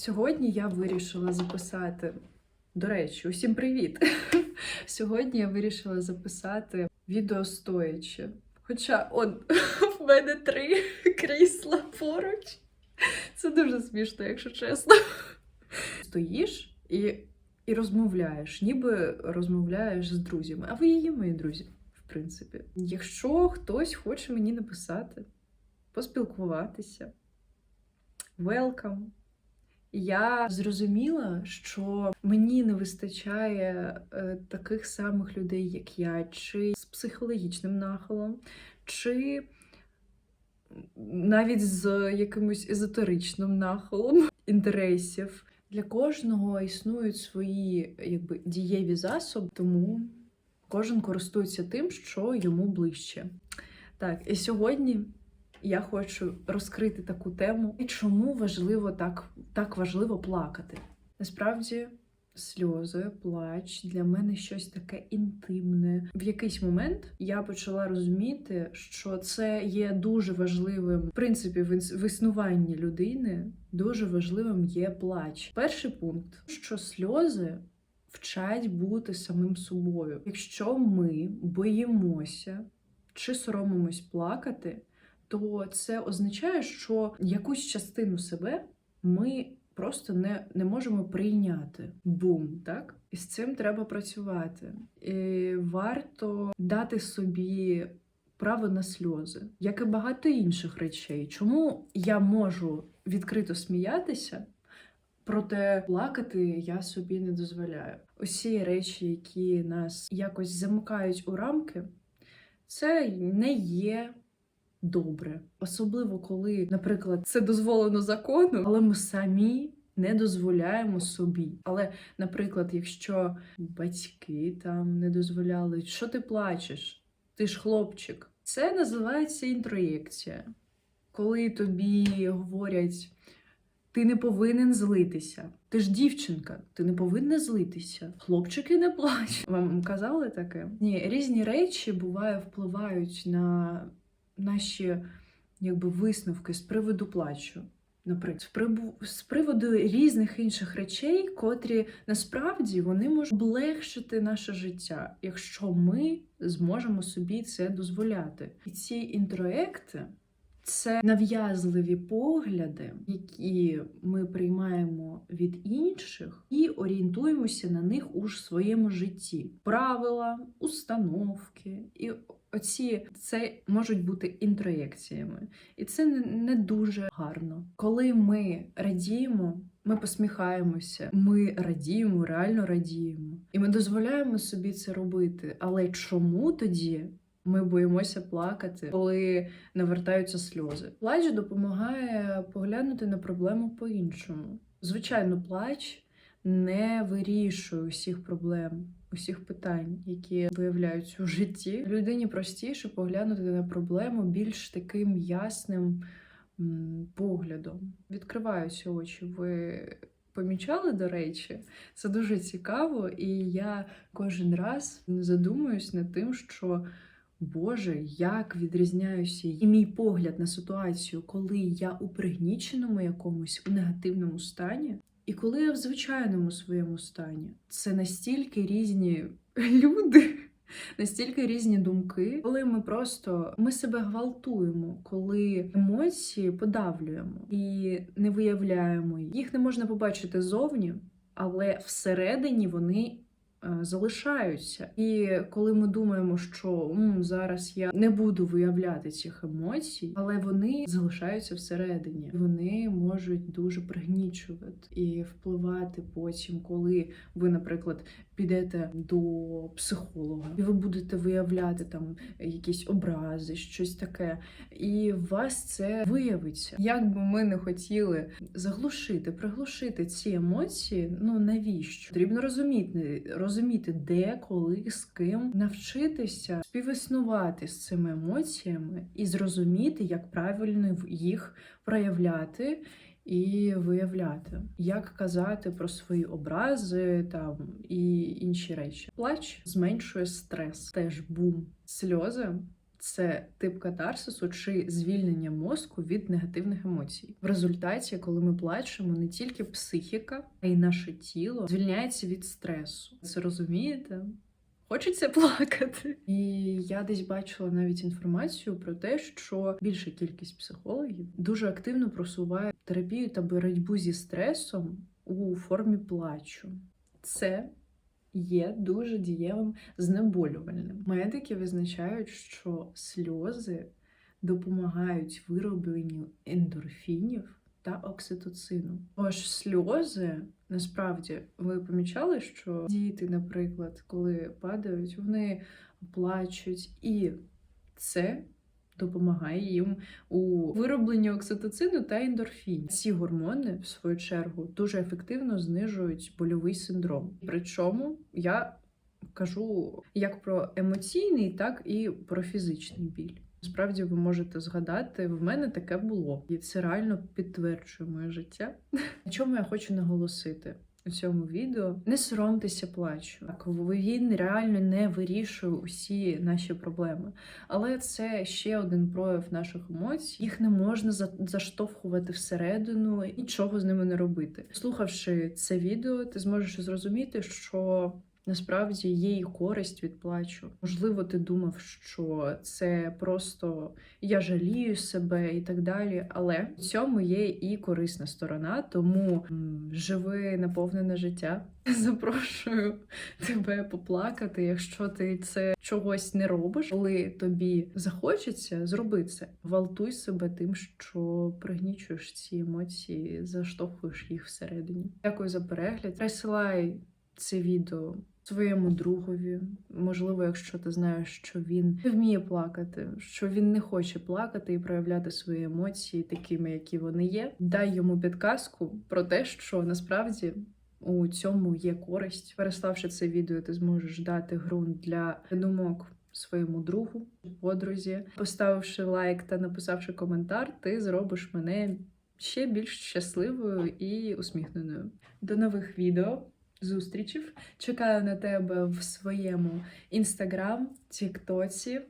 Сьогодні я вирішила записати. До речі, усім привіт! Сьогодні я вирішила записати відео стоячи. Хоча он в мене три крісла поруч. Це дуже смішно, якщо чесно. Стоїш і, і розмовляєш, ніби розмовляєш з друзями. А ви є мої друзі, в принципі. Якщо хтось хоче мені написати, поспілкуватися, welcome. Я зрозуміла, що мені не вистачає е, таких самих людей, як я, чи з психологічним нахилом, чи навіть з якимось езотеричним нахилом інтересів. Для кожного існують свої якби, дієві засоби, тому кожен користується тим, що йому ближче. Так, і сьогодні я хочу розкрити таку тему, і чому важливо так, так важливо плакати. Насправді, сльози, плач для мене щось таке інтимне. В якийсь момент я почала розуміти, що це є дуже важливим в принципі в іс- існуванні людини. Дуже важливим є плач. Перший пункт, що сльози вчать бути самим собою. Якщо ми боїмося чи соромимось плакати, то це означає, що якусь частину себе ми просто не, не можемо прийняти. Бум, так? І з цим треба працювати. І варто дати собі право на сльози, як і багато інших речей. Чому я можу відкрито сміятися? Проте плакати я собі не дозволяю. Усі речі, які нас якось замикають у рамки, це не є добре. Особливо коли, наприклад, це дозволено законом, але ми самі не дозволяємо собі. Але, наприклад, якщо батьки там не дозволяли, що ти плачеш? Ти ж хлопчик. Це називається інтроєкція. Коли тобі говорять. Ти не повинен злитися. Ти ж дівчинка, ти не повинна злитися. Хлопчики не плачуть. Вам казали таке? Ні, різні речі буває впливають на наші якби, висновки з приводу плачу. Наприклад, з приводу різних інших речей, котрі насправді вони можуть облегшити наше життя, якщо ми зможемо собі це дозволяти. І ці інтроекти це нав'язливі погляди, які ми приймаємо від інших, і орієнтуємося на них у своєму житті. Правила, установки і оці це можуть бути інтроєкціями, і це не, дуже гарно. Коли ми радіємо. Ми посміхаємося, ми радіємо, реально радіємо, і ми дозволяємо собі це робити. Але чому тоді ми боїмося плакати, коли навертаються сльози. Плач допомагає поглянути на проблему по-іншому. Звичайно, плач не вирішує усіх проблем, усіх питань, які виявляються у житті. Людині простіше поглянути на проблему більш таким ясним поглядом. Відкриваються очі. Ви помічали, до речі, це дуже цікаво, і я кожен раз задумуюсь над тим, що. Боже, як відрізняюся і мій погляд на ситуацію, коли я у пригніченому якомусь у негативному стані, і коли я в звичайному своєму стані. Це настільки різні люди, настільки різні думки, коли ми просто ми себе гвалтуємо, коли емоції подавлюємо і не виявляємо їх. Їх не можна побачити зовні, але всередині вони залишаються. І коли ми думаємо, що «М, зараз я не буду виявляти цих емоцій, але вони залишаються всередині. Вони можуть дуже пригнічувати і впливати потім, коли ви, наприклад, підете до психолога, і ви будете виявляти там якісь образи, щось таке, і вас це виявиться. Як би ми не хотіли заглушити, приглушити ці емоції, ну навіщо? Потрібно розуміти, розуміти, де, коли, з ким навчитися співіснувати з цими емоціями і зрозуміти, як правильно їх проявляти і виявляти, як казати про свої образи там і інші речі. Плач зменшує стрес, теж бум. Сльози Це тип катарсису чи звільнення мозку від негативних емоцій. В результаті, коли ми плачемо, не тільки психіка, а й наше тіло звільняється від стресу. Це розумієте? Хочеться плакати. І я десь бачила навіть інформацію про те, що більша кількість психологів дуже активно просуває терапію та боротьбу зі стресом у формі плачу. Це є дуже дієвим знеболювальним. Медики визначають, що сльози допомагають виробленню ендорфінів та окситоцину. Тож сльози насправді ви помічали, що діти, наприклад, коли падають, вони плачуть, і це допомагає їм у виробленні окситоцину та ендорфінів. Ці гормони, в свою чергу, дуже ефективно знижують больовий синдром. Причому я кажу як про емоційний, так і про фізичний біль. Справді ви можете згадати, в мене таке було, і це реально підтверджує моє життя. На чому я хочу наголосити у цьому відео? Не соромтеся плачу. Він реально не вирішує усі наші проблеми. Але це ще один прояв наших емоцій. Їх не можна за- заштовхувати всередину, і нічого з ними не робити. Слухавши це відео, ти зможеш зрозуміти, що насправді є і користь від плачу. Можливо, ти думав, що це просто я жалію себе і так далі. Але в цьому є і корисна сторона, тому живи наповнене життя. Запрошую тебе поплакати, якщо ти це чогось не робиш, коли тобі захочеться, зроби це. Гвалтуй себе тим, що пригнічуєш ці емоції, заштовхуєш їх всередині. Дякую за перегляд. Присилай це відео своєму другові. Можливо, якщо ти знаєш, що він не вміє плакати, що він не хоче плакати і проявляти свої емоції такими, які вони є. Дай йому підказку про те, що насправді. У цьому є користь. Переславши це відео, ти зможеш дати ґрунт для думок своєму другу, подрузі. Поставивши лайк та написавши коментар, ти зробиш мене ще більш щасливою і усміхненою. До нових відео, зустрічів. Чекаю на тебе в своєму інстаграм, тіктоці.